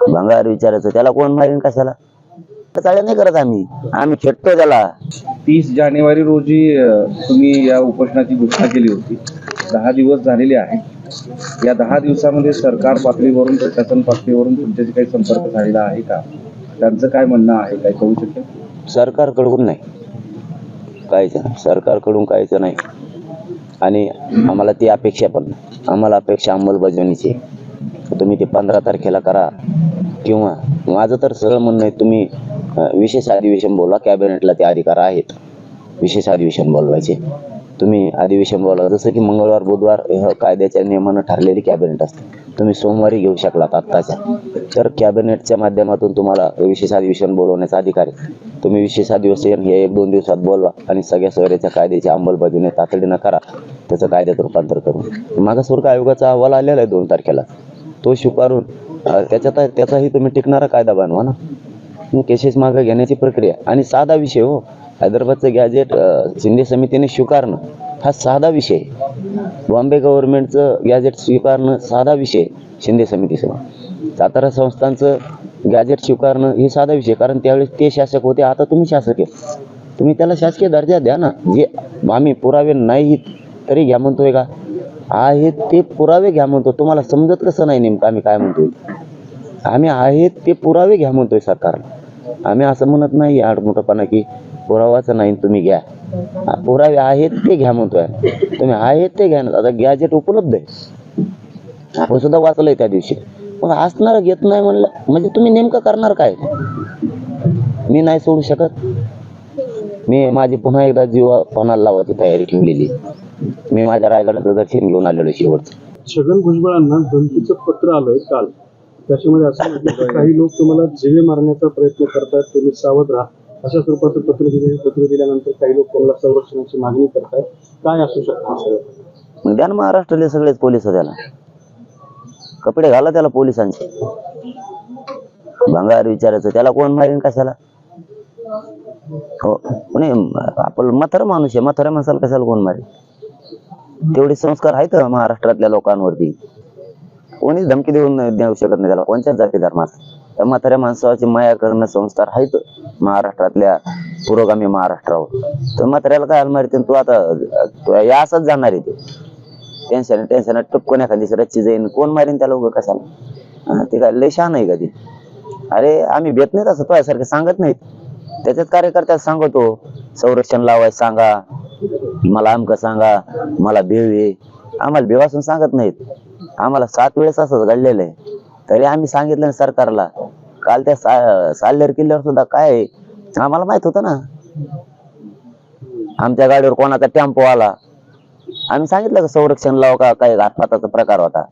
भंगार विचारायचं. त्याला कोण मारेन कशाला? चाळे नाही करत आम्ही. आम्ही खेळतो त्याला. तीस जानेवारी रोजी अ, तुम्ही या उपोषणाची घोषणा केली होती. दहा दिवस झालेले आहेत. या दहा दिवसामध्ये सरकार पातळीवरून प्रशासन पातळीवरून तुमच्याशी काही संपर्क झालेला आहे का? त्यांचं काय म्हणणं आहे? काय कळू शकेल? सरकारकडून नाही. काहीच नाही. सरकारकडून काहीच नाही. आणि आम्हाला ती अपेक्षा पण नाही. आम्हाला अपेक्षा अंमलबजावणीची आहे. तुम्ही ते पंधरा तारखेला करा. किंवा माझं तर सरळ म्हणणं आहे तुम्ही विशेष अधिवेशन बोलवा कॅबिनेटला ते अधिकार आहेत. विशेष अधिवेशन बोलवायचे. तुम्ही अधिवेशन बोलवा जसं की मंगळवार बुधवार कायद्याच्या नियमानं ठरलेली कॅबिनेट असते. तुम्ही सोमवारी घेऊ शकलात आत्ताच्या. तर कॅबिनेटच्या माध्यमातून तुम्हाला विशेष अधिवेशन बोलवण्याचा अधिकार आहे. तुम्ही विशेष अधिवेशन हे एक दोन दिवसात बोलवा आणि सगळ्या सोयऱ्याच्या कायद्याची अंमलबजावणी तातडीनं करा. त्याचं कायद्यात रूपांतर करून. मागासवर्ग आयोगाचा अहवाल आलेला आहे दोन तारखेला. तो स्वीकारून त्याच्यात त्याचाही तुम्ही टिकणारा कायदा बनवा ना. केसेस मागे घेण्याची प्रक्रिया. आणि साधा विषय हो. हैदराबादचं गॅजेट शिंदे समितीने स्वीकारणं हा साधा विषय. बॉम्बे गव्हर्नमेंटचं गॅजेट स्वीकारणं साधा विषय शिंदे समितीसमोर सातारा संस्थांचं गॅजेट स्वीकारणं हे साधा विषय. कारण त्यावेळेस ते शासक होते आता तुम्ही शासक आहे. तुम्ही त्याला शासकीय दर्जा द्या ना. जे आम्ही पुरावे नाही तरी घ्या म्हणतोय का? आहेत ते पुरावे घ्या म्हणतो तुम्हाला समजत कसं नाही नेमकं आम्ही काय म्हणतोय? आम्ही आहेत ते पुरावे घ्या म्हणतोय सरकारला. आम्ही असं म्हणत नाही आडमोठपणा की पुरावाच नाही तुम्ही घ्या. पुरावे आहेत ते घ्या म्हणतोय. तुम्ही आहेत ते घ्या ना. आता गॅजेट उपलब्ध आहे. आपण सुद्धा वाचलंय त्या दिवशी. मग असणार घेत नाही म्हणलं म्हणजे तुम्ही नेमकं करणार काय? मी नाही सोडू शकत. मी माझी पुन्हा एकदा जीव पणाला लावायची तयारी ठेवलेली मी माझ्या रायगडाचं दर्शन घेऊन आलेलो शेवटचं. छगन भुजबळांना धमकीचं पत्र आलंय काल. त्याच्यामध्ये असं म्हटलं काही लोक तुम्हाला जिवे मारण्याचा प्रयत्न करतात तुम्ही सावध राहा. अशा स्वरूपाचं पत्र दिले पत्र दिल्यानंतर काही लोक त्यांना संरक्षणाची मागणी करतात काय असू शकतं मग द्या ना महाराष्ट्रातले सगळेच पोलीस त्याला. कपडे घाला त्याला पोलिसांचे. भंगार विचारायचं त्याला कोण मारेन कशाला? हो कोणी आपण म्हातारा माणूस आहे म्हाताऱ्या माणसाला कशाला कोण मारेल? तेवढे संस्कार आहेत महाराष्ट्रातल्या लोकांवरती? कोणीच धमकी देऊन देऊ शकत नाही त्याला. कोणत्याच जाती धर्मात. तर म्हाताऱ्या माणसाची माया करणं संस्कार आहेत महाराष्ट्रातल्या पुरोगामी महाराष्ट्रावर. तर म्हाताऱ्याला काय मारते तू आता तू या असंच जाणार आहे ते. टेन्शन टेन्शन टपकून एखादी रच्ची जाईन कोण मारीन त्याला उगं कशाला? ते काय लय शान आहे का ते? अरे आम्ही भेट नाही तसं तुझ्यासारखं सांगत नाहीत. त्याच्यात कार्यकर्त्याला सांगतो संरक्षण लावायचं सांगा. मला अमकं सांगा मला भेव आम्हाला भेवासून सांगत नाहीत. आम्हाला सात वेळेस असंच घडलेलं आहे. तरी आम्ही सांगितलं ना सरकारला काल त्या सा किल्ल्यावर सुद्धा काय आहे, आम्हाला माहीत होतं ना. आमच्या गाडीवर कोणाचा टेम्पो आला. आम्ही सांगितलं का संरक्षण लाव का काय घातपाताचा प्रकार होता.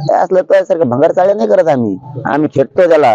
काय असलं सारखं भंगार चाळ्या नाही करत आम्ही. आम्ही खेटतो त्याला.